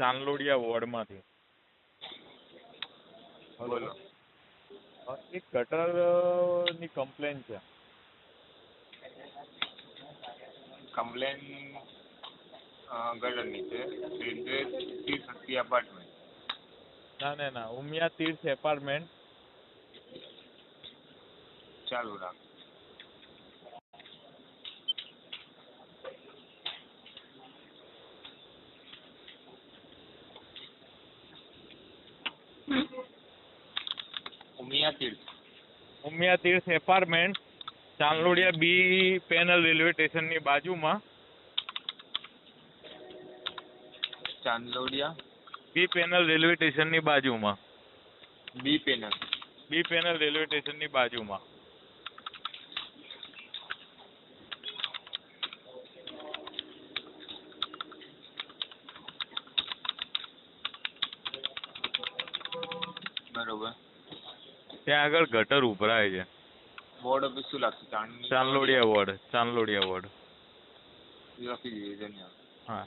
ચાંદલોડિયા વોર્ડમાંથી. બોલો. એક ગટરની કમ્પ્લેન છે. કમ્પ્લેન ગટરની છે. એડ્રેસ તીર્થ શક્તિ અપાર્ટમેન્ટ ના ના ના. ઉમિયા તીર્થ એપાર્ટમેન્ટ ચાલુ રાખ Umiya Tirth Umiya Tirth apartment Chandlodiya B panel railway સ્ટેશનની બાજુમાં ચાંદલોડિયા બી પેનલ રેલવે સ્ટેશનની બાજુમાં B panel B panel railway સ્ટેશનની બાજુમાં બરોબર ત્યાં આગળ ગટર ઉભરાય છે. બોર્ડ ઓફિસ શું લાગશે? Chand Chandlodiya ward Chandlodiya ward. લખી દઈએ હા.